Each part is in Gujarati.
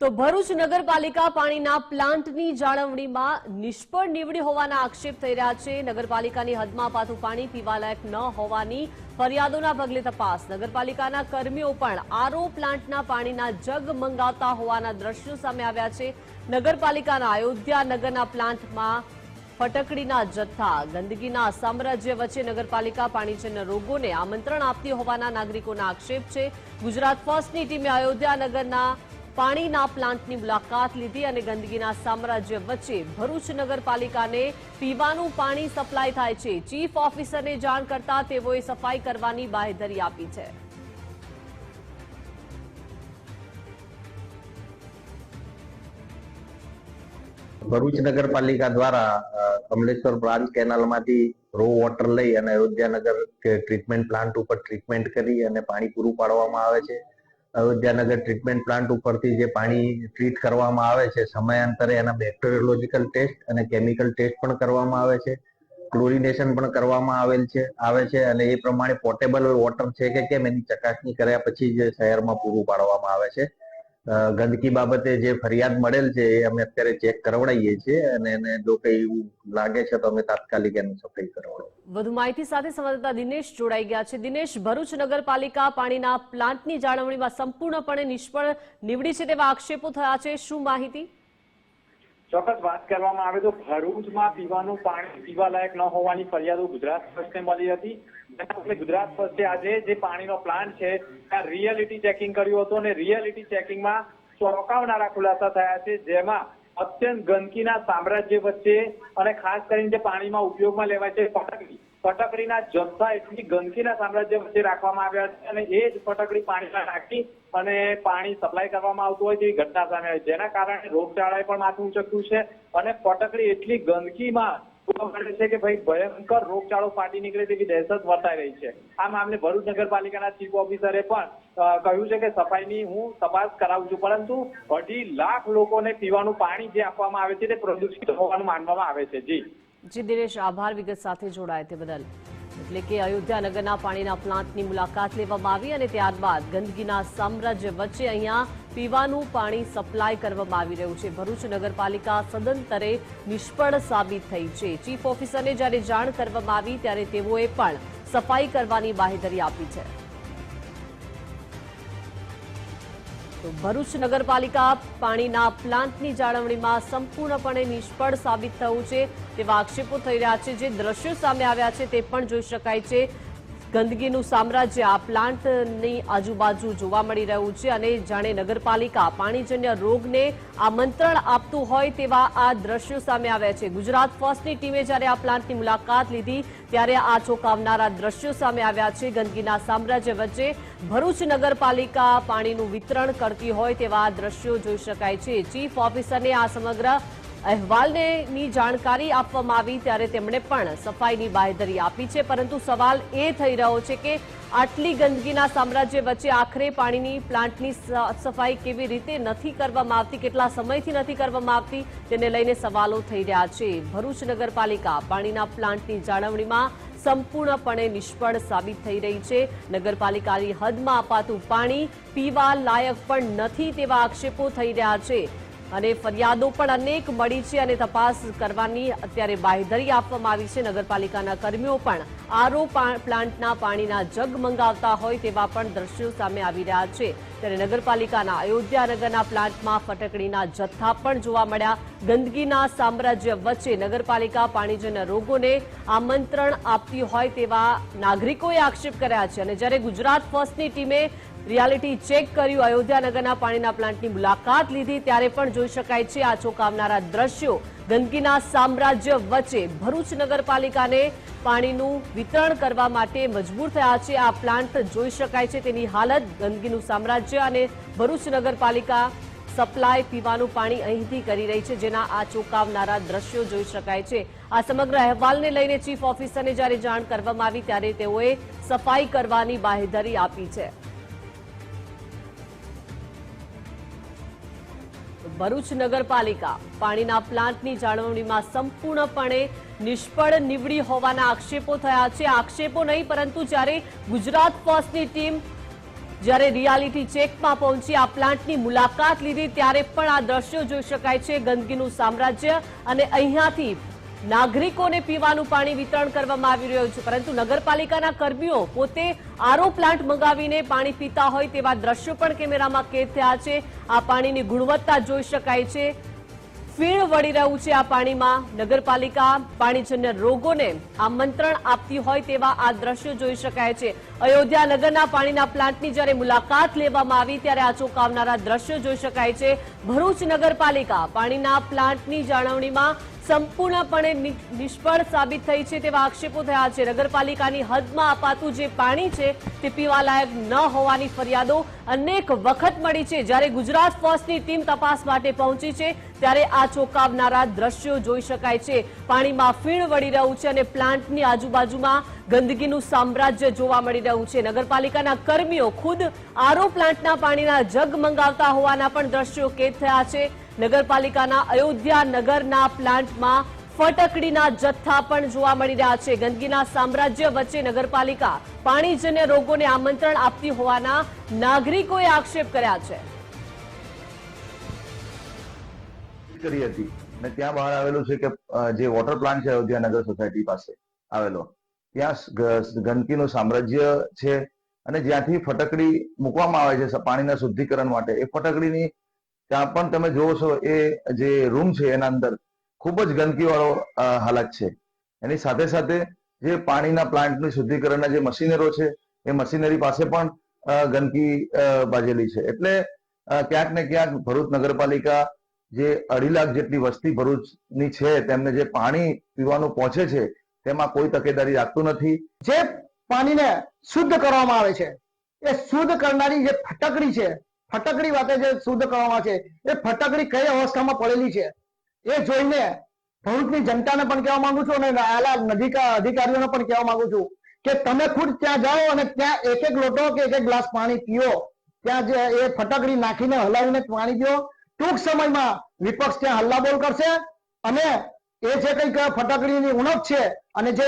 તો ભરૂચ નગરપાલિકા પાણીના પ્લાન્ટની જાળવણીમાં નિષ્ફળ નીવડી હોવાના આક્ષેપ થઈ રહ્યા છે. નગરપાલિકાની હદમાં પાથું પાણી પીવાલાયક ન હોવાની ફરિયાદોના પગલે તપાસ. નગરપાલિકાના કર્મીઓ પણ આરો પ્લાન્ટના પાણીના જગ મંગાવતા હોવાના દ્રશ્યો સામે આવ્યા છે. નગરપાલિકાના અયોધ્યા નગરના પ્લાન્ટમાં ફટકડીના જથ્થા, ગંદકીના સામ્રાજ્ય વચ્ચે નગરપાલિકા પાણીજન્ય રોગોને આમંત્રણ આપતી હોવાના નાગરિકોના આક્ષેપ છે. ગુજરાત ફર્સ્ટની ટીમે અયોધ્યા નગરના પાણીના પ્લાન્ટની મુલાકાત લીધી અને ગંદકીના સામ્રાજ્ય વચ્ચે ભરૂચ નગરપાલિકાને પીવાનું પાણી સપ્લાય થાય છે. ચીફ ઓફિસરને જાણ કરતા તેઓએ સફાઈ કરવાની બાહેધરી આપી છે. ભરૂચ નગરપાલિકા દ્વારા કમલેશ્વર બ્રાન્ચ કેનાલમાંથી રો વોટર લઈ અને અયોધ્યાનગર ટ્રીટમેન્ટ પ્લાન્ટ ઉપર ટ્રીટમેન્ટ કરી અને પાણી પૂરું પાડવામાં આવે છે. અયોધ્યાનગર ટ્રીટમેન્ટ પ્લાન્ટ ઉપરથી જે પાણી ટ્રીટ કરવામાં આવે છે, સમયાંતરે એના બેક્ટેરિયોલોજીકલ ટેસ્ટ અને કેમિકલ ટેસ્ટ પણ કરવામાં આવે છે. ક્લોરિનેશન પણ કરવામાં આવેલ છે, આવે છે અને એ પ્રમાણે પોર્ટેબલ વોટર છે કે કેમ એની ચકાસણી કર્યા પછી જે શહેરમાં પૂરું પાડવામાં આવે છે. ગંદકી બાબતે જે ફરિયાદ મળેલ છે, એ અમે અત્યારે ચેક કરાવડાવીએ છીએ અને એને જો કઈ એવું લાગે છે, તો અમે તાત્કાલિક એની સફાઈ કરાવડાવીએ વધુ માહિતી સાથે સંવાદદાતા દિનેશ જોડાઈ ગયા છે. દિનેશ, ભરૂચ નગરપાલિકા પાણીના પ્લાન્ટની જાળવણીમાં સંપૂર્ણપણે નિષ્ફળ નીવડી છે તેવા આક્ષેપો થયા છે. શું માહિતી? ચોક્કસ વાત કરવામાં આવે તો ભરૂચમાં પીવાનું પાણી પીવા લાયક ન હોવાની ફરિયાદો ગુજરાત ફર્સ્ટને મળી હતી. ગુજરાત ફર્સ્ટે આજે જે પાણીનો પ્લાન્ટ છે ત્યાં રિયાલિટી ચેકિંગ કર્યું હતું અને રિયાલિટી ચેકિંગમાં ચોંકાવનારા ખુલાસા થયા છે, જેમાં અત્યંત ગંદકીના સામ્રાજ્ય વચ્ચે અને ખાસ કરીને જે પાણીમાં ઉપયોગમાં લેવાય છે ફટકડી. ફટકડીના જથ્થા એટલી ગંદકીના સામ્રાજ્ય વચ્ચે રાખવામાં આવ્યા છે અને એ જ ફટકડી પાણીમાં નાખી અને પાણી સપ્લાય કરવામાં આવતું હોય તેવી ઘટના સામે આવી જેના કારણે રોગચાળાએ પણ માથું ઉચક્યું છે અને ફટકડી એટલી ગંદકીમાં છે કે ભાઈ ભયંકર રોગચાળો ફાટી નીકળે તેવી દહેશત વર્તાઈ રહી છે. આ મામલે ભરૂચ નગરપાલિકાના ચીફ ઓફિસરે પણ કહ્યું છે કે સફાઈની હું તપાસ કરાવું છું, પરંતુ અઢી લાખ લોકોને પીવાનું પાણી જે આપવામાં આવે છે તે પ્રદૂષિત હોવાનું માનવામાં આવે છે. જી. જી દિનેશ, આભાર. વિગત સાથે જોડાય તે બદલ. એટલે કે અયોધ્યા નગરના પાણીના પ્લાન્ટની મુલાકાત લેવામાં આવી અને ત્યારબાદ ગંદકીના સામ્રાજ્ય વચ્ચે અહીંયા પીવાનું પાણી સપ્લાય કરવામાં આવી રહ્યું છે. ભરૂચ નગરપાલિકા સદંતરે નિષ્ફળ સાબિત થઈ છે. ચીફ ઓફિસરને જ્યારે જાણ કરવામાં આવી, ત્યારે તેઓએ પણ સફાઈ કરવાની બાહેધરી આપી છે. તો ભરૂચ નગરપાલિકા પાણીના પ્લાન્ટની જાળવણીમાં સંપૂર્ણપણે નિષ્ફળ સાબિત થયું છે તેવા આક્ષેપો થઈ રહ્યા છે. જે દ્રશ્યો સામે આવ્યા છે તે પણ જોઈ શકાય છે. ગંદકીનું સામ્રાજ્ય આ પ્લાન્ટની આજુબાજુ જોવા મળી રહ્યું છે અને જાણે નગરપાલિકા પાણીજન્ય રોગને આમંત્રણ આપતું હોય તેવા આ દ્રશ્યો સામે આવ્યા છે. ગુજરાત ફર્સ્ટની ટીમે જ્યારે આ પ્લાન્ટની મુલાકાત લીધી, ત્યારે આ ચોંકાવનારા દ્રશ્યો સામે આવ્યા છે. ગંદકીના સામ્રાજ્ય વચ્ચે ભરૂચ નગરપાલિકા પાણીનું વિતરણ કરતી હોય તેવા આ દ્રશ્યો જોઈ શકાય છે. ચીફ ઓફિસરને આ સમગ્ર અહેવાલને જાણકારી આપવામાં આવી ત્યારે તેમણે પણ સફાઈની બાહેધરી આપી છે, પરંતુ સવાલ એ થઈ રહ્યો છે કે આટલી ગંદકીના સામ્રાજ્ય વચ્ચે આખરે પાણીની પ્લાન્ટની સફાઈ કેવી રીતે નથી કરવામાં આવતી, કેટલા સમયથી નથી કરવામાં આવતી, તેને લઈને સવાલો થઈ રહ્યા છે. ભરૂચ નગરપાલિકા પાણીના પ્લાન્ટની જાળવણીમાં સંપૂર્ણપણે નિષ્ફળ સાબિત થઈ રહી છે. નગરપાલિકાની હદમાં અપાતું પાણી પીવા લાયક પણ નથી તેવા આક્ષેપો થઈ રહ્યા છે. અને ફરિયાદો પણ અનેક મળી છે અને તપાસ કરવાની અત્યારે બાહેધરી આપવામાં આવી છે. નગરપાલિકાના કર્મીઓ પણ આરો પ્લાન્ટના પાણીના જગ મંગાવતા હોય તેવા પણ દ્રશ્યો સામે આવી રહ્યા છે. ત્યારે નગરપાલિકાના અયોધ્યાનગરના પ્લાન્ટમાં ફટકડીના જથ્થા પણ જોવા મળ્યા. ગંદકીના સામ્રાજ્ય વચ્ચે નગરપાલિકા પાણીજન્ય રોગોને આમંત્રણ આપતી હોય તેવા નાગરિકોએ આક્ષેપ કર્યા છે. અને જ્યારે ગુજરાત ફર્સ્ટની ટીમે રિયાલિટી ચેક કર્યું, અયોધ્યાનગરના પાણીના પ્લાન્ટની મુલાકાત લીધી, ત્યારે પણ જોઈ શકાય છે આ ચોંકાવનારા દ્રશ્યો ગંદકીના સામ્રાજ્ય વચ્ચે ભરૂચ નગરપાલિકાને પાણીનું વિતરણ કરવા માટે મજબૂર થયા છે. આ પ્લાન્ટ જોઈ શકાય છે. તેની હાલત ગંદકીનું સામ્રાજ્ય અને ભરૂચ નગરપાલિકા સપ્લાય પીવાનું પાણી અહીંથી કરી રહી છે, જેના આ ચોંકાવનારા દ્રશ્યો જોઈ શકાય છે. આ સમગ્ર અહેવાલને લઈને ચીફ ઓફિસરને જ્યારે જાણ કરવામાં આવી, ત્યારે તેઓએ સફાઈ કરવાની બાહેધરી આપી છે. ભરૂચ નગરપાલિકા. પાણીના પ્લાન્ટની જાળવણીમાં સંપૂર્ણપણે નિષ્ફળ નીવડી હોવાના આક્ષેપો થયા છે. આક્ષેપો નહીં, પરંતુ જ્યારે ગુજરાત ફર્સ્ટની ટીમ જ્યારે રિયાલિટી ચેકમાં પહોંચી આ પ્લાન્ટની મુલાકાત લીધી, ત્યારે પણ આ દ્રશ્યો જોઈ શકાય છે. ગંદકીનું સામ્રાજ્ય અને અહીંયાથી નાગરિકોને પીવાનું પાણી વિતરણ કરવામાં આવી રહ્યું છે, પરંતુ નગરપાલિકાના કર્મીઓ પોતે આરો પ્લાન્ટ મંગાવીને પાણી પીતા હોય તેવા દ્રશ્યો પણ કેમેરામાં કેદ થયા છે. આ પાણીની ગુણવત્તા જોઈ શકાય છે. ફીણ વળી રહ્યું છે આ પાણીમાં. નગરપાલિકા પાણીજન્ય રોગોને આમંત્રણ આપતી હોય તેવા આ દ્રશ્યો જોઈ શકાય છે. અયોધ્યા નગરના પાણીના પ્લાન્ટની જ્યારે મુલાકાત લેવામાં આવી, ત્યારે આ ચોંકાવનારા દ્રશ્યો જોઈ શકાય છે. ભરૂચ નગરપાલિકા પાણીના પ્લાન્ટની જાળવણીમાં સંપૂર્ણપણે નિષ્ફળ સાબિત થઈ છે તેવા આક્ષેપો થયા છે. નગરપાલિકાની હદમાં અપાતું જે પાણી છે, તે પીવાલાયક ન હોવાની ફરિયાદો અનેક વખત મળી છે. જ્યારે ગુજરાત ફર્સ્ટની ટીમ તપાસ માટે પહોંચી છે, ત્યારે આ ચોંકાવનારા દ્રશ્યો જોઈ શકાય છે. પાણીમાં ફીણ વળી રહ્યું છે અને પ્લાન્ટની આજુબાજુમાં ગંદકીનું સામ્રાજ્ય જોવા મળી રહ્યું છે. નગરપાલિકાના કર્મીઓ ખુદ આરો પ્લાન્ટના પાણીના જગ મંગાવતા હોવાના પણ દ્રશ્યો કેદ થયા છે. નગરપાલિકાના અયોધ્યા નગરના પ્લાન્ટમાં ફટકડીના જથ્થા પણ જોવા મળી રહ્યા છે. ગંદકીના સામ્રાજ્ય વચ્ચે નગરપાલિકા પાણીજન્ય રોગોને આમંત્રણ આપતી હોવાના નાગરિકોએ આક્ષેપ કર્યા છે. ત્યાં બહાર આવેલું છે કે જે વોટર પ્લાન્ટ છે અયોધ્યા નગર સોસાયટી પાસે આવેલો. ત્યાં ગંદકીનું સામ્રાજ્ય છે અને જ્યાંથી ફટકડી મૂકવામાં આવે છે પાણીના શુદ્ધિકરણ માટે, એ ફટકડીની ત્યાં પણ તમે જોવો છો એ જે રૂમ છે એના અંદર ખૂબ જ ગંદકી વાળો હાલત છે. એની સાથે સાથે જે પાણીના પ્લાન્ટનું શુદ્ધિકરણના જે મશીનરો છે, એ મશીનરી પાસે પણ ગંદકી બાજેલી છે. એટલે ક્યાંક ને ક્યાંક ભરૂચ નગરપાલિકા જે અઢી લાખ જેટલી વસ્તી ભરૂચની છે, તેમને જે પાણી પીવાનું પહોંચે છે તેમાં કોઈ તકેદારી રાખતું નથી. જે પાણીને શુદ્ધ કરવામાં આવે છે, એ શુદ્ધ કરનારી જે ફટકડી છે, ફટકડી વાતે જે શુદ્ધ કરવામાં છે, એ ફટકડી કઈ અવસ્થામાં પડેલી છે, એ જોઈને ભરૂચની જનતાને પણ કહેવા માંગુ છું અને આલા નજીક અધિકારીઓને પણ કહેવા માંગુ છું કે તમે ખુદ ત્યાં જાઓ અને ત્યાં એક એક લોટો કે એક એક ગ્લાસ પાણી પીઓ. ત્યાં જે એ ફટકડી નાખીને હલાવીને પાણી પીઓ. ટૂંક સમયમાં વિપક્ષ ત્યાં હલ્લાબોલ કરશે અને એ જે કંઈક ફટકડીની ઉણપ છે અને જે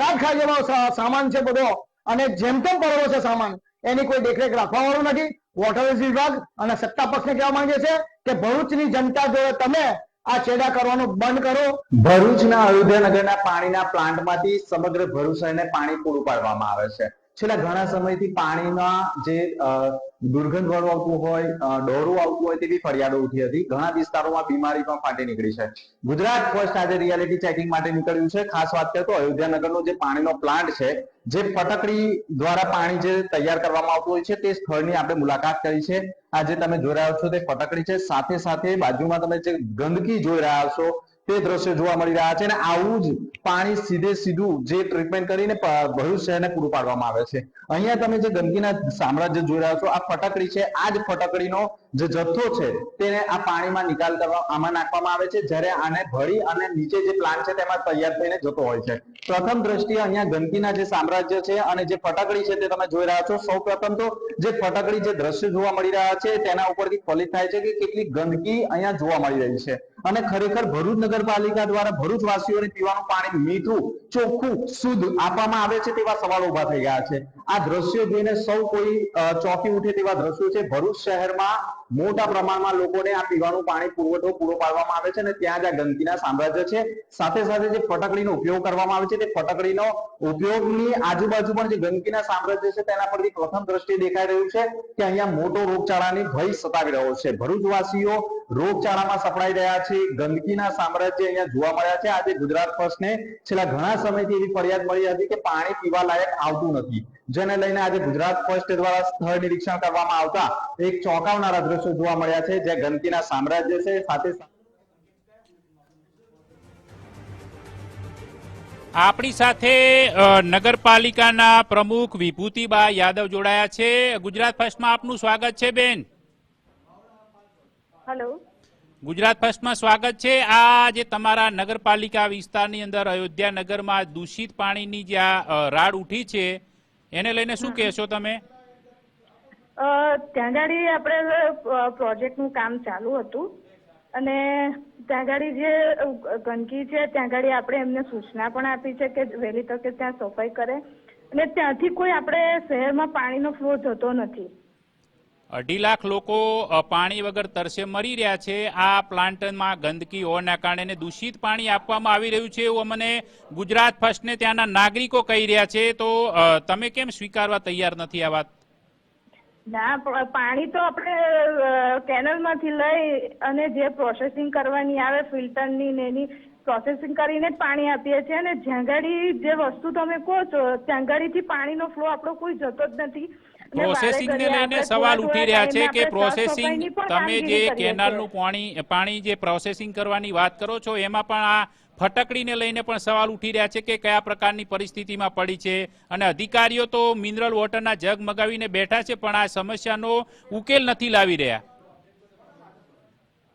કારખા જેવો સામાન છે બધો, અને જેમ તેમ પડેલો છે સામાન, એની કોઈ દેખરેખ રાખવા વાળું નથી વોટર વિભાગ અને સત્તા પક્ષને કહેવા માંગે છે કે ભરૂચની જનતા જોડે તમે આ છેડા કરવાનું બંધ કરો. ભરૂચના અયોધ્યાનગરના પાણીના પ્લાન્ટમાંથી સમગ્ર ભરૂચ શહેરને પાણી પૂરું પાડવામાં આવે છે. છેલ્લા ઘણા સમયથી પાણીના જે દુર્ગંધ વાળું આવતું હોય ડોરું આવતું હોય તેવી ફરિયાદો ઉઠી હતી. ઘણા વિસ્તારોમાં બીમારી પણ ફાટી નીકળી છે. ગુજરાત ફર્સ્ટ આજે રિયાલિટી ચેકિંગ માટે નીકળ્યું છે. ખાસ વાત કરીએ તો અયોધ્યાનગરનો જે પાણીનો પ્લાન્ટ છે, જે ફટકડી દ્વારા પાણી જે તૈયાર કરવામાં આવતું હોય છે, તે સ્થળની આપણે મુલાકાત કરી છે. આજે તમે જોઈ રહ્યા છો તે ફટકડી છે. સાથે સાથે બાજુમાં તમે જે ગંદકી જોઈ રહ્યા છો તે દ્રશ્યો જોવા મળી રહ્યા છે અને આવું જ પાણી સીધે સીધું જે ટ્રીટમેન્ટ કરીને ભરૂચ શહેરને પૂરું પાડવામાં આવે છે. અહીંયા તમે જે ગંદકીના સામ્રાજ્ય જોઈ રહ્યા છો, આ ફટકડી છે. આ જ ફટકડીનો જે જથ્થો છે તેને આ પાણીમાં નિકાલ કરવા આમાં નાખવામાં આવે છે. જ્યારે આને ભળી અને નીચે જે પ્લાન્ટ છે તેમાં તૈયાર થઈને જતો હોય છે. પ્રથમ દ્રષ્ટિએ અહીંયા ગંદકીના જે સામ્રાજ્ય છે અને જે ફટાકડી છે તે તમે જોઈ રહ્યા છો. સૌ તો જે ફટાકડી જે દ્રશ્ય જોવા મળી રહ્યા છે તેના ઉપરથી ફલિત થાય છે કે કેટલી ગંદકી અહીંયા જોવા મળી રહી છે. અને ખરેખર ભરૂચ નગરપાલિકા દ્વારા ભરૂચ વાસીઓને પીવાનું પાણી મીઠું, ચોખ્ખું, શુદ્ધ આપવામાં આવે છે તેવા સવાલો ઊભા થઈ ગયા છે. આ દ્રશ્યો જોઈને સૌ કોઈ ચોકી ઉઠે તેવા દ્રશ્યો છે. ભરૂચ શહેરમાં મોટા પ્રમાણમાં લોકોને આ પીવાનું પાણી પુરવઠો પૂરો પાડવામાં આવે છે અને ત્યાં જ આ ગંદકીના સામ્રાજ્ય છે. સાથે સાથે જે ફટકડીનો ઉપયોગ કરવામાં આવે છે તે ફટકડીનો ઉપયોગની આજુબાજુ પણ જે ગંદકીના સામ્રાજ્ય છે તેના પરથી પ્રથમ દ્રષ્ટિએ દેખાઈ રહ્યું છે કે અહીંયા મોટો રોગચાળાની ભય સતાવી રહ્યો છે. ભરૂચવાસીઓ રોગચાળામાં સપડાઈ રહ્યા છે. ગંદકીના સામ્રાજ્ય અહીંયા જોવા મળ્યા છે. આજે ગુજરાત ફર્સ્ટને છેલ્લા ઘણા સમયથી એવી ફરિયાદ મળી હતી કે પાણી પીવા લાયક આવતું નથી. જેને લઈને આજે ગુજરાત ફર્સ્ટ દ્વારા સ્થળ નિરીક્ષણ કરવામાં આવતા એક ચોંકાવનારા દ્રશ્યો જોવા મળ્યા છે જે ગંદકીના સામ્રાજ્ય છે. સાથે આપણી સાથે નગરપાલિકાના પ્રમુખ વિભૂતિબા યાદવ જોડાયા છે. ગુજરાત ફર્સ્ટમાં આપનું સ્વાગત છે, બેન. હેલો. ગુજરાત ફર્સ્ટમાં સ્વાગત છે. આ જે તમારા નગરપાલિકા વિસ્તારની અંદર અયોધ્યા નગરમાં દૂષિત પાણીની જે આ રાડ ઉઠી છે એને લઈને શું કહેશો તમે? ત્યાં ગાડી આપણે પ્રોજેક્ટનું કામ ચાલુ હતું. અને ત્યાં ગાડી જે ગંદકી છે ત્યાં ગાડી આપણે એમને સૂચના પણ આપી છે કે વહેલી તકે ત્યાં સફાઈ કરે. અને ત્યાંથી કોઈ આપણે શહેરમાં પાણીનો ફ્લો જતો નથી. અઢી લાખ લોકો પાણી વગર તરસે મરી રહ્યા છે. આ પ્લાન્ટમાં ગંદકી હોવાના કારણે દૂષિત પાણી આપવામાં આવી રહ્યું છે એવું અમને ગુજરાત ફર્સ્ટને ત્યાંના નાગરિકો કહી રહ્યા છે. તો તમે કેમ સ્વીકારવા તૈયાર નથી આ વાત? ના પાણી તો આપણે કેનલમાંથી લઈ અને જે પ્રોસેસિંગ કરવાની આવે, ફિલ્ટરની ને એની પ્રોસેસિંગ કરીને જ પાણી આપીએ છીએ. અને જ્યાં જે વસ્તુ તમે કહો છો ત્યાં પાણીનો ફ્લો આપણો કોઈ જતો જ નથી. અને પ્રોસેસિંગ ને લઈને સવાલ ઉઠી રહ્યા છે કે પ્રોસેસિંગ તમે જે કેનાલનું પાણી પાણી જે પ્રોસેસિંગ કરવાની વાત કરો છો એમાં પણ આ ફટકડીને લઈને પણ સવાલ ઉઠી રહ્યા છે કે કયા પ્રકારની પરિસ્થિતિમાં પડી છે. અને અધિકારીઓ તો મિનરલ વોટરના જગ મગાવીને બેઠા છે પણ આ સમસ્યાનો ઉકેલ નથી લાવી રહ્યા.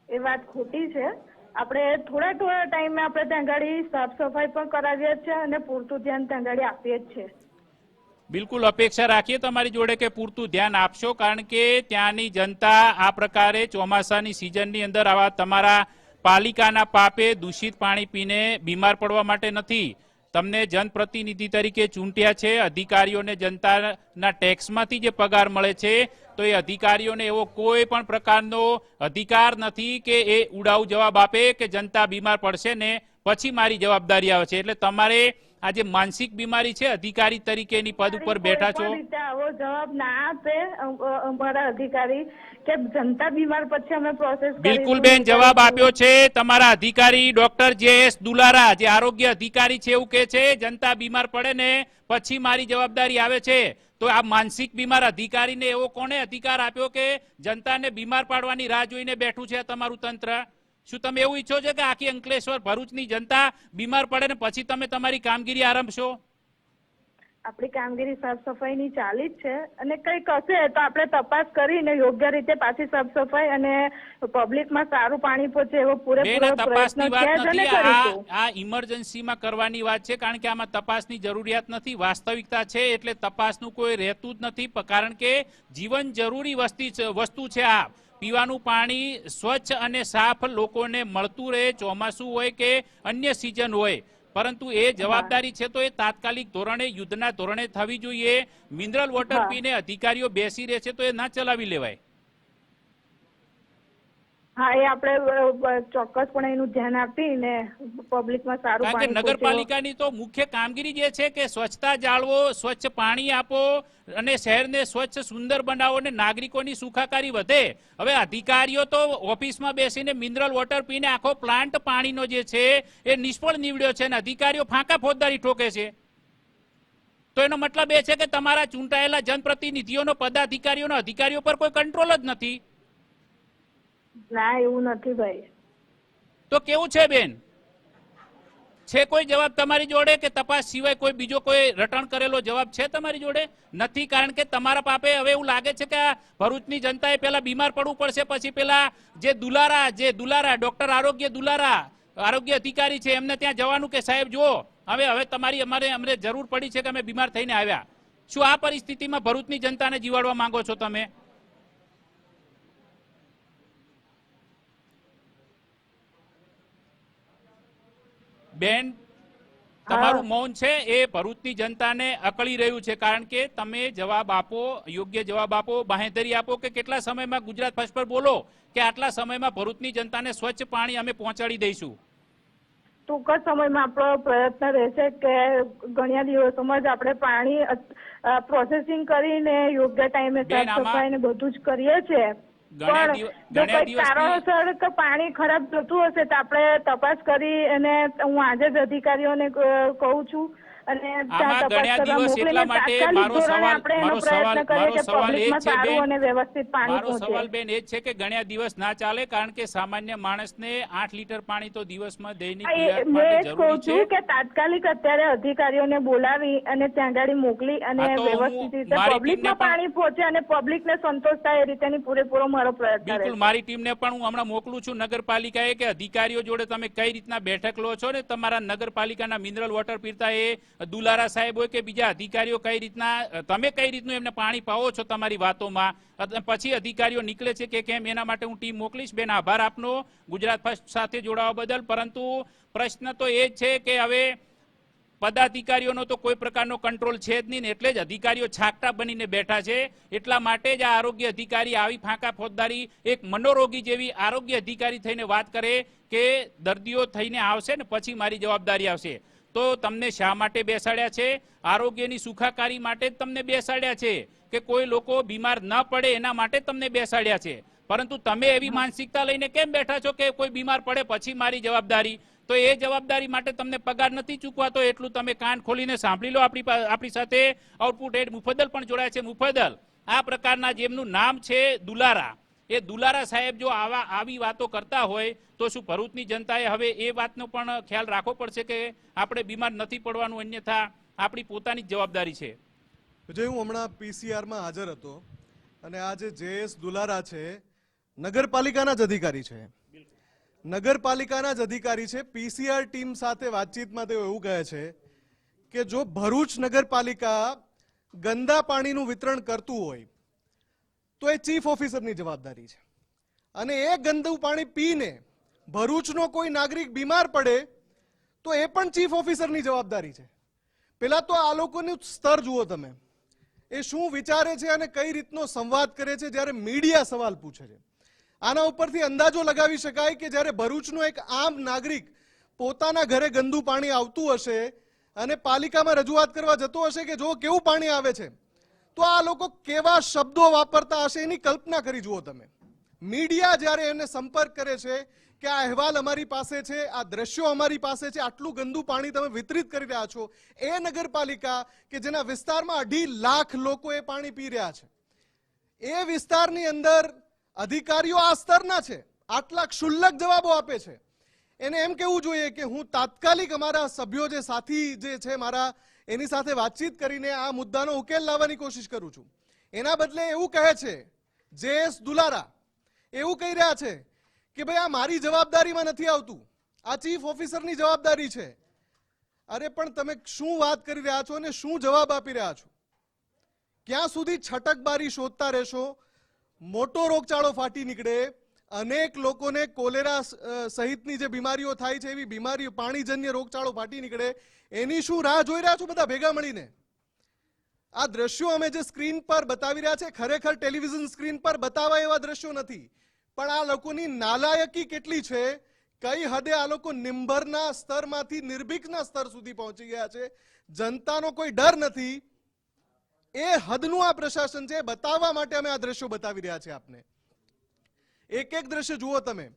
એ વાત ખોટી છે. આપણે થોડા થોડા ટાઈમે આપણે ત્યાં ગાડી સાફ સફાઈ પણ કરાવીએ જ છે અને પૂરતું ધ્યાન ત્યાં ગાડી આપીએ જ છે બિલકુલ અપેક્ષા રાખીએ તમારી જોડે કે પૂરતું ધ્યાન આપશો, કારણ કે ત્યાંની જનતા આ પ્રકારે ચોમાસાની સિઝનની અંદર આવા તમારા પાલિકાના પાપે દૂષિત પાણી પીને બીમાર પડવા માટે નથી. તમને જનપ્રતિનિધિ તરીકે ચૂંટ્યા છે, અધિકારીઓને જનતાના ટેક્સમાંથી જે પગાર મળે છે, તો એ અધિકારીઓને એવો કોઈ પણ પ્રકારનો અધિકાર નથી કે એ ઉડાઉ જવાબ આપે કે જનતા બીમાર પડશે ને પછી મારી જવાબદારી આવે છે. એટલે તમારે આ જે માનસિક બીમારી છે અધિકારી તરીકેની પદ ઉપર બેઠા છો? આવો જવાબ ના આપે અમારા અધિકારી કે જનતા બીમાર પછી અમે પ્રોસેસ બિલકુલ બેન જવાબ આપ્યો છે તમારા અધિકારી ડોક્ટર જે એસ દુલારા જે આરોગ્ય અધિકારી છે એવું કે છે જનતા બીમાર પડે ને પછી મારી જવાબદારી આવે છે. તો આ માનસિક બીમાર અધિકારીને એવો કોને અધિકાર આપ્યો કે જનતાને બીમાર પાડવાની રાહ જોઈને બેઠું છે તમારું તંત્ર? શું તમે એવું ઈચ્છો છો કે આખી અંકલેશ્વર ભરૂચની જનતા બીમાર પડે ને પછી તમે તમારી કામગીરી આરંભશો? આપણી કામગીરી સાફ સફાઈની ચાલી જ છે અને કંઈક કશે તો આપણે તપાસ કરીને યોગ્ય રીતે પાછી સાફ સફાઈ અને પબ્લિકમાં સારું પાણી પહોંચે એવો પૂરેપૂરો તપાસની વાત નથી. આ ઇમરજન્સીમાં કરવાની વાત છે કારણ કે આમાં તપાસની જરૂરિયાત નથી. વાસ્તવિકતા છે એટલે તપાસનું કોઈ રહેતું જ નથી. કારણ કે જીવન જરૂરી વસ્તી વસ્તુ છે આ. પીવાનું પાણી સ્વચ્છ અને સાફ લોકોને મળતું રહે ચોમાસું હોય કે અન્ય સિઝન હોય. પરંતુ એ જવાબદારી છે તો એ તાત્કાલિક ધોરણે યુદ્ધના ધોરણે થવી જોઈએ. મિનરલ વોટર પીને અધિકારીઓ બેસી રહે છે તો એ ના ચલાવી લેવાય. હા એ આપણે ચોક્કસપણે એનું ધ્યાન આપીને પબ્લિકમાં સારું કારણ કે નગરપાલિકાની તો મુખ્ય કામગીરી જે છે કે સ્વચ્છતા જાળવો સ્વચ્છ પાણી આપો અને શહેરને સ્વચ્છ સુંદર બનાવો અને નાગરિકોની સુખાકારી વધે. હવે અધિકારીઓ તો ઓફિસમાં બેસીને મિનરલ વોટર પીને આખો પ્લાન્ટ પાણીનો જે છે એ નિષ્ફળ નીવડ્યો છે અને અધિકારીઓ ફાંકા ફોજદારી ઠોકે છે. તો એનો મતલબ એ છે કે તમારા ચૂંટાયેલા જનપ્રતિનિધિઓનો પદાધિકારીઓનો અધિકારીઓ પર કોઈ કંટ્રોલ જ નથી. ના, એવું નથી ભાઈ. તો કેવું છે, બેન? છે કોઈ જવાબ તમારી જોડે કે તપાસ સિવાય કોઈ બીજો કોઈ રટણ કરેલો જવાબ છે તમારી જોડે? નથી, કારણ કે તમારા પાપે હવે એવું લાગે છે કે ભરૂચની જનતાએ પેલા બીમાર પડવું પડશે, પછી પેલા જે દુલારા જે દુલારા, ડોક્ટર આરોગ્ય દુલારા, આરોગ્ય અધિકારી છે, એમને ત્યાં જવાનું કે સાહેબ, જુઓ, હવે હવે તમારી અમારે, અમને જરૂર પડી છે કે અમે બીમાર થઈને આવ્યા. શું આ પરિસ્થિતિમાં ભરૂચની જનતાને જીવાડવા માંગો છો તમે? બેન તમારું મૌન છે એ ભરૂચની જનતાને અકળી રહ્યું છે કારણ કે તમે જવાબ આપો યોગ્ય જવાબ આપો બાહેધરી આપો કે કેટલા સમયમાં ગુજરાત ફર્સ્ટ પર બોલો કે આટલા સમયમાં ભરૂચની જનતાને સ્વચ્છ પાણી અમે પહોંચાડી દઈશું? ટૂંક જ સમયમાં આપણો પ્રયત્ન રહેશે કે ઘણા દિવસોમાં જ આપણે પાણી પ્રોસેસિંગ કરીને યોગ્ય ટાઈમે સાફ સફાઈ ને બધું જ કરીએ છીએ. કારણોસર કે પાણી ખરાબ થતું હશે તો આપણે તપાસ કરી અને હું આજે જ અધિકારીઓને કહું છું અને આમાં કરવા દિવસ એટલા માટે મારો સવાલ- મારો સવાલ- મારો સવાલ એ છે, બેન, અને વ્યવસ્થિત પાણી મારો સવાલ બેન એ છે કે ગણ્યા દિવસ ના ચાલે કારણ કે સામાન્ય માણસને આઠ લીટર પાણી તો દિવસમાં દૈનિક માટે જરૂરી છું. કે તાત્કાલિક અત્યારે અધિકારીઓને બોલાવી અને ત્યાં ગાડી મોકલી અને વ્યવસ્થિત રીતે પબ્લિકમાં પાણી પહોંચે અને પબ્લિકને સંતોષ થાય એ રીતેની પૂરેપૂરો મારો પ્રયત્ન બિલકુલ મારી ટીમને પણ હું હમણાં મોકલું છું નગરપાલિકાએ કે અધિકારીઓ જોડે તમે કઈ રીતના બેઠક લો છો ને? તમારા નગરપાલિકાના મિનરલ વોટર પીરતા એ દુલારા સાહેબ હોય કે બીજા અધિકારીઓ કઈ રીતના તમે કઈ રીતનું એમને પાણી પાવો છો તમારી વાતોમાં? પછી અધિકારીઓ નીકળે છે કે કેમ, એના માટે હું ટીમ મોકલીશ. બેન, આભાર આપનો. ગુજરાત ફર્સ્ટ સાથે જોડાવા બદલ. પરંતુ પ્રશ્ન તો એ જ છે કે હવે પદાધિકારીઓનો તો કોઈ પ્રકારનો કંટ્રોલ છે જ નહીં એટલે જ અધિકારીઓ છાકટા બનીને બેઠા છે. એટલા માટે જ આ આરોગ્ય અધિકારી આવી ફાંકા ફોજદારી, એક મનોરોગી જેવી આરોગ્ય અધિકારી થઈને વાત કરે કે દર્દીઓ થઈને આવશે ને પછી મારી જવાબદારી આવશે. તો તમને શા માટે બેસાડ્યા છે? આરોગ્યની સુખાકારી માટે જ તમને બેસાડ્યા છે કે કોઈ લોકો બીમાર ન પડે એના માટે તમને બેસાડ્યા છે? પરંતુ તમે એવી માનસિકતા લઈને કેમ બેઠા છો કે કોઈ બીમાર પડે પછી મારી જવાબદારી? તો એ જવાબદારી માટે તમને પગાર નથી ચૂકવાતો, એટલું તમે કાન ખોલીને સાંભળી લો આપણી આપણી સાથે. આઉટપુટ હેડ મુફદ્દલ પણ જોડાય છે. મુફદ્દલ, આ પ્રકારના જેમનું નામ છે દુલારા. એ દુલારા સાહેબ જો આવા આવી વાતો કરતા હોય, તો શું ભરૂચની જનતાએ હવે એ વાતનો પણ ખ્યાલ રાખવો પડશે કે આપણે બીમાર નથી પડવાનું, અન્યથા આપણી પોતાની જ જવાબદારી છે. જે હું હમણાં પીસીઆરમાં હાજર હતો અને આ જે જેએસ દુલારા છે, નગરપાલિકાના જ અધિકારી છે. નગરપાલિકાના જ અધિકારી છે. પીસીઆર ટીમ સાથે વાતચીતમાં તેઓ એવું કહે છે કે જો ભરૂચ નગરપાલિકા ગંદા પાણીનું વિતરણ કરતું હોય તો એ ચીફ ઓફિસરની જવાબદારી છે. અને એ ગંદુ પાણી પીને ભરૂચનો કોઈ નાગરિક બીમાર પડે, તો એ પણ ચીફ ઓફિસરની જવાબદારી છે. પેલા તો આ લોકોનું સ્તર જુઓ તમે. એ શું વિચારે છે અને કઈ રીતનો સંવાદ કરે છે જ્યારે મીડિયા સવાલ પૂછે છે. આના ઉપરથી અંદાજો લગાવી શકાય કે જ્યારે ભરૂચનો એક આમ નાગરિક પોતાના ઘરે ગંદુ પાણી આવતું હશે અને પાલિકામાં રજૂઆત કરવા જતો હશે કે જો કેવું પાણી આવે છે તો આ લોકો કેવા શબ્દો વાપરતા હશે એની કલ્પના કરી જુઓ તમે. મીડિયા જ્યારે એને સંપર્ક કરે છે કે આ અહેવાલ અમારી પાસે છે, આ દ્રશ્યો અમારી પાસે છે, આટલું ગંદુ પાણી તમે વિતરિત કરી રહ્યા છો, એ નગરપાલિકા કે જેના વિસ્તારમાં અઢી લાખ લોકો એ પાણી પી રહ્યા છે. એ વિસ્તારની અંદર અધિકારીઓ આ સ્તરના છે, આટલા ક્ષુલ્લક જવાબો આપે છે. એને એમ કેવું જોઈએ કે હું તાત્કાલિક અમારા સભ્યો જે સાથી જે છે, મારા એની સાથે વાતચીત કરીને આ મુદ્દાનો ઉકેલ લાવવાની કોશિશ કરું છું. એના બદલે એવું કહે છે જે એસ દુલારા, એવું કહી રહ્યા છે કે ભાઈ આ મારી જવાબદારીમાં નથી આવતું. આ ચીફ ઓફિસરની જવાબદારી છે. અરે પણ તમે શું વાત કરી રહ્યા છો અને શું જવાબ આપી રહ્યા છો? ક્યાં સુધી છટકબારી શોધતા રહેશો? મોટો રોગચાળો ફાટી નીકળે અનેક લોકોને કોલેરા સહિતની જે બીમારીઓ થાય છે, એવી બીમારીઓ, પાણીજન્ય રોગચાળો ફાટી નીકળે, એની શું રાહ જોઈ રહ્યા છો બધા ભેગા મળીને? આ દ્રશ્યો અમે જે સ્ક્રીન પર બતાવી રહ્યા છે, ખરેખર ટેલિવિઝન સ્ક્રીન પર બતાવાય એવા દ્રશ્યો નથી. પણ આ લોકોની નાલાયકી કેટલી છે? કઈ હદે આ લોકો નિંભરના સ્તરમાંથી નિર્ભીકના સ્તર સુધી પહોંચી ગયા છે? જનતાનો કોઈ ડર નથી? એ હદનું આ પ્રશાસન છે બતાવવા માટે અમે આ દ્રશ્યો બતાવી રહ્યા છીએ આપને. એક એક દ્રશ્ય જુઓ તમે.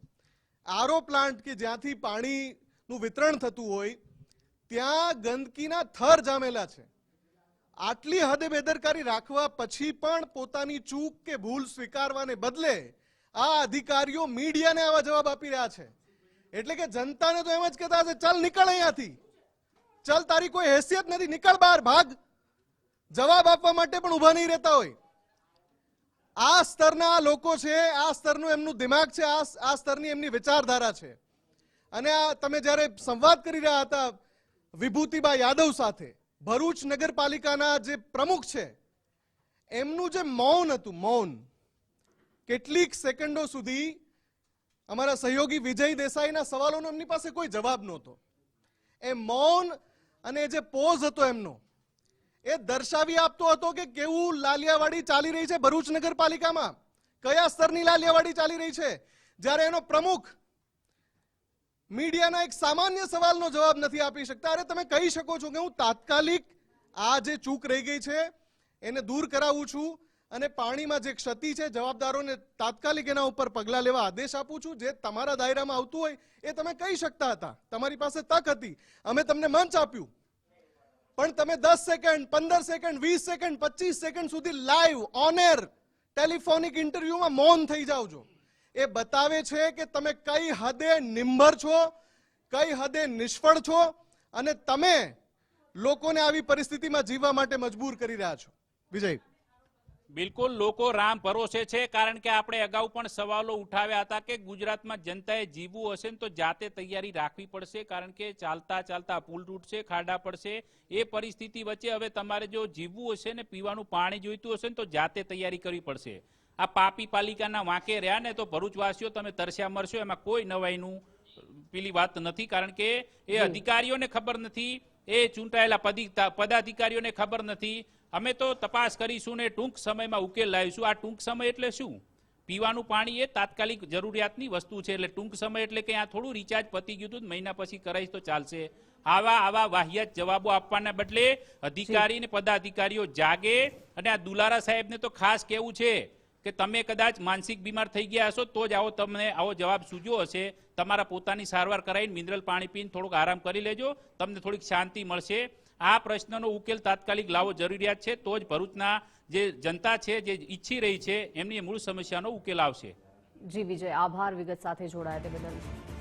આરો પ્લાન્ટ કે જ્યાંથી પાણીનું વિતરણ થતું હોય, ત્યાં ગંદકીના થર જામેલા છે. આટલી હદે બેદરકારી રાખવા પછી પણ પોતાની ચૂક કે ભૂલ સ્વીકારવાને બદલે આ અધિકારીઓ મીડિયાને આવા જવાબ આપી રહ્યા છે. એટલે કે જનતાને તો એમ જ કહેતા હશે, ચાલ નીકળ અહીંયાથી. ચાલ, તારી કોઈ હેસિયત નથી. નીકળ બહાર, ભાગ. જવાબ આપવા માટે પણ ઊભા નહીં રહેતા હોય. આ સ્તરના લોકો છે, આ સ્તરનું એમનું દિમાગ છે, આ આ સ્તરની એમની વિચારધારા છે. અને આ તમે જ્યારે સંવાદ કરી રહ્યા હતા વિભૂતિબા યાદવ સાથે, ભરૂચ નગરપાલિકાના જે પ્રમુખ છે, એમનું જે મૌન હતું, મૌન, કેટલીક સેકન્ડો સુધી અમારા સહયોગી વિજય દેસાઈના સવાલોનો એમની પાસે કોઈ જવાબ નહોતો. એ મૌન અને જે પોઝ હતો એમનો એ દર્શાવી આપતો હતો કે કેવું લાલિયાવાડી ચાલી રહી છે ભરૂચ નગરપાલિકામાં. કયા સ્તરની લાલિયાવાડી ચાલી રહી છે? જ્યારે એનો પ્રમુખ મીડિયાના એક સામાન્ય સવાલનો જવાબ નથી આપી શકતા. અરે તમે કહી શકો છો કે હું તાત્કાલિક આ જે ચૂક રહી ગઈ છે, એને દૂર કરાવું છું અને પાણીમાં જે ક્ષતિ છે, જવાબદારોને તાત્કાલિક એના ઉપર પગલાં લેવા આદેશ આપું છું. જે તમારા દાયરામાં આવતું હોય એ તમે કહી શકતા હતા. તમારી પાસે તક હતી. અમે તમને મંચ આપ્યું. પણ તમે દસ સેકન્ડ પંદર સેકન્ડ વીસ સેકન્ડ પચીસ સેકન્ડ સુધી લાઈવ ઓન એર ટેલિફોનિક ઇન્ટરવ્યુમાં મૌન થઈ જાવ છો. એ બતાવે છે કે તમે કઈ હદે નિંભર છો, કઈ હદે નિષ્ફળ છો, અને તમે લોકોને આવી પરિસ્થિતિમાં જીવવા માટે મજબૂર કરી રહ્યા છો. વિજય. બિલકુલ લોકો રામ ભરોસે છે કારણ કે આપણે અગાઉ પણ સવાલો ઉઠાવ્યા હતા કે ગુજરાતમાં જનતાએ જીવવું હશે ને તો જાતે તૈયારી રાખવી પડશે કારણ કે ચાલતા ચાલતા પુલ તૂટશે ખાડા પડશે. એ પરિસ્થિતિ વચ્ચે હવે તમારે જો જીવવું હશે ને પીવાનું પાણી જોઈતું હશે ને તો જાતે તૈયારી કરવી પડશે. આ પાપી પાલિકાના વાંકે રહ્યા ને તો ભરૂચવાસીઓ તમે તરસ્યા મરશો એમાં કોઈ નવાઈનું પેલી વાત નથી કારણ કે એ અધિકારીઓને ખબર નથી એ ચૂંટાયેલા પદી- પદાધિકારીઓને ખબર નથી અમે તો તપાસ કરીશું ને ટૂંક સમયમાં ઉકેલ લાવીશું. આ ટૂંક સમય એટલે શું? પીવાનું પાણી એ તાત્કાલિક જરૂરિયાતની વસ્તુ છે. એટલે ટૂંક સમય એટલે કે આ થોડું રિચાર્જ પતી ગયું હતું મહિના પછી કરાઈશ તો ચાલશે. આવા આવા વાહિયાત જવાબો આપવાના બદલે અધિકારી ને પદાધિકારીઓ જાગે અને આ દુલારા સાહેબને તો ખાસ કેવું છે કે તમે કદાચ માનસિક બીમાર થઈ ગયા હશો તો જ આવો તમને આવો જવાબ સૂજ્યો હશે. તમારા પોતાની સારવાર કરાવીને મિનરલ પાણી પીને થોડુંક આરામ કરી લેજો. તમને થોડીક શાંતિ મળશે. આ પ્રશ્નનો ઉકેલ તાત્કાલિક લાવવો જરૂરિયાત છે, તો જ ભરૂચના જે જનતા છે, જે ઈચ્છી રહી છે, એમની મૂળ સમસ્યાનો ઉકેલ આવશે. જી, વિજય, આભાર, વિગત સાથે જોડાયા તે બદલ.